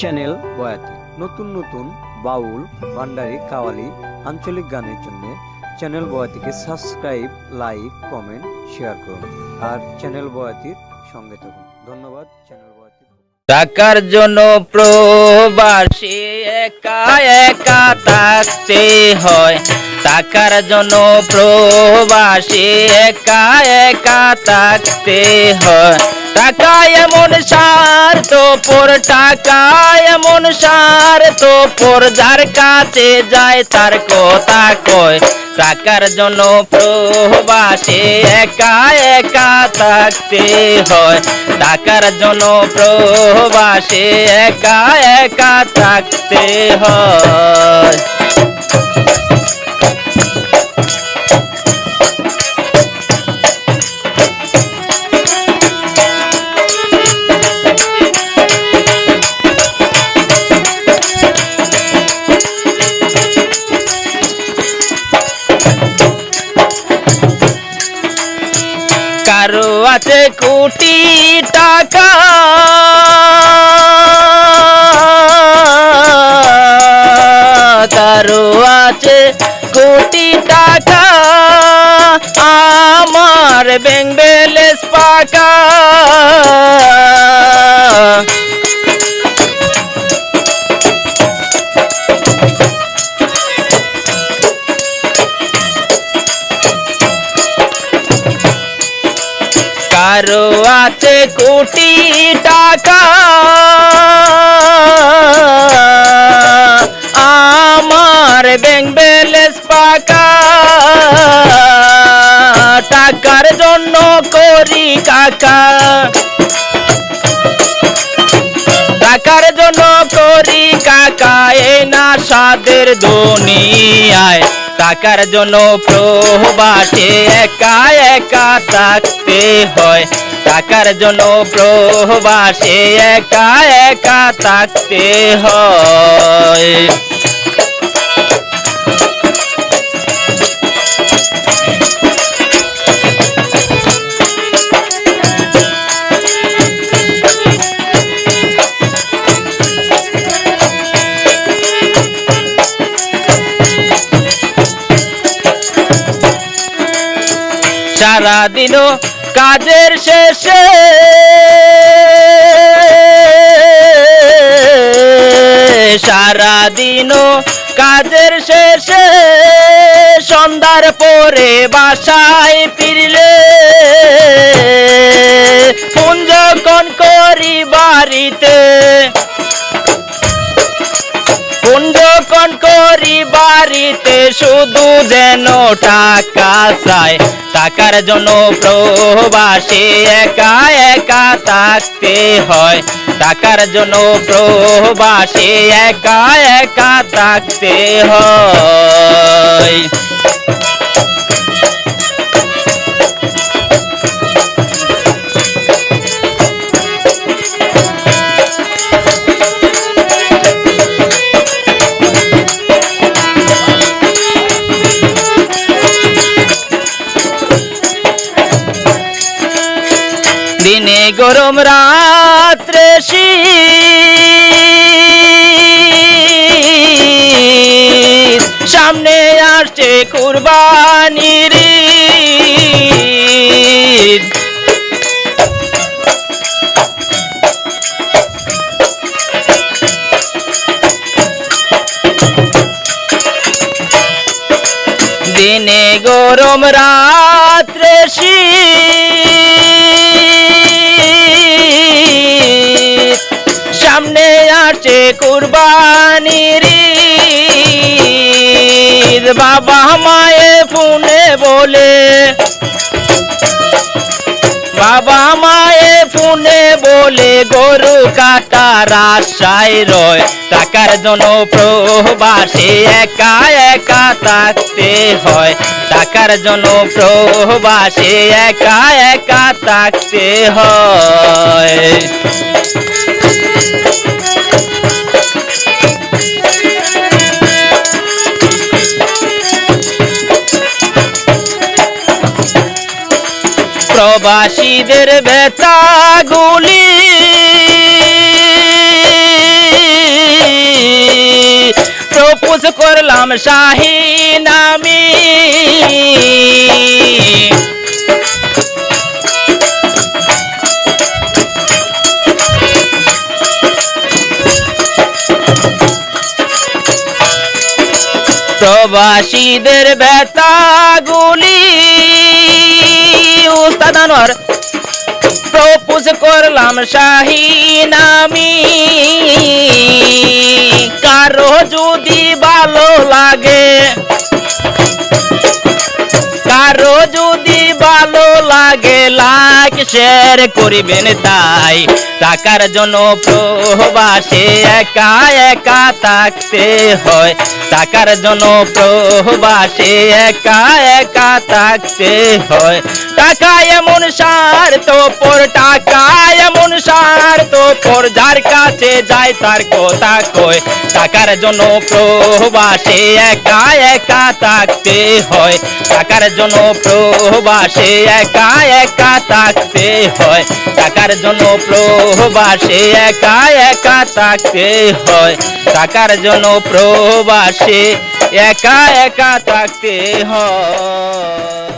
Channel বয়াতি নতুন নতুন বাউল ভান্ডারি কাওয়ালি, আঞ্চলিক গানের জন্য চ্যানেল বয়াতিকে সাবস্ক্রাইব লাইক কমেন্ট শেয়ার করুন। আর চ্যানেল বয়াতির সঙ্গে থাকুন। ধন্যবাদ চ্যানেল বয়াতির টাকার জন্য প্রবাসী একা একা থাকতে হয়। টাকার জন্য প্রবাসী একা একা থাকতে হয়। টাকা এমন সার তো পর টাকা এমন সার তো পর যার কাছে যায় তার কথা কয়। টাকার জন্য প্রবাসী একা একা থাকতে হয়। টাকার জন্য প্রবাসী একা একা থাকতে হয়। কারও আছে কোটি টাকা। কারও আছে কোটি টাকা। আমার ব্যাংক পাকা। কারও আছে কোটি টাকা। আমার ব্যাংক ব্যালেন্স পাকা। টাকার জন্য করি কাকা টাকার জন্য করি কাকা এ না সাদের দুনিয়ায়। টাকার জন্য প্রবাসে একা একা থাকতে হয়। টাকার জন্য প্রবাসে একা একা থাকতে হয়। সারাদিনও কাজের শেষে। সারাদিনও কাজের শেষে সন্ধ্যার পরে বাসায় ফিরলে। ফোন যখন করি বাড়িতে যখন করি বাড়িতে শুধু যেন টাকা চাই। টাকার জন্য প্রবাসে একা একা থাকতে হয়। টাকার জন্য প্রবাসে একা একা থাকতে হয়। গরম রাত্রে সামনে আসছে কুরবানির। দিনে গরম রাত্রে শীত আসছে কুরবানির। বাবা মায়ে ফোনে বলে, বাবা মায়ে ফোনে বলে, গরু কাটার আশায় রয়। টাকার জন্য প্রবাসে একা একা থাকতে হয়। টাকার জন্য প্রবাসে একা একা থাকতে হয়। প্রবাসীদের ব্যথাগুলি প্রপোজ করলাম শাহীন আমি। প্রবাসীদের ব্যথাগুলি আনোয়ার প্রপোজ করলাম শাহী নামি। কারও যদি ভালো লাগে, কারও যদি ভালো লাগে লাইক শেয়ার করিবেন তাই। টাকার জন্য প্রবাসে একা একা থাকতে হয়। টাকার জন্য প্রবাসে একা একা থাকতে হয়। টাকা এমন সার তো পর টাকা এমন সার তো পর যার কাছে যায় তার কথা কয়। টাকার জন্য প্রবাসে একা একা থাকতে হয়। টাকার জন্য প্রবাসে একা একা থাকতে হয়। টাকার জন্য প্রবাসে একা একা থাকতে হয়। টাকার জন্য প্রবাসে একা একা থাকতে হয়।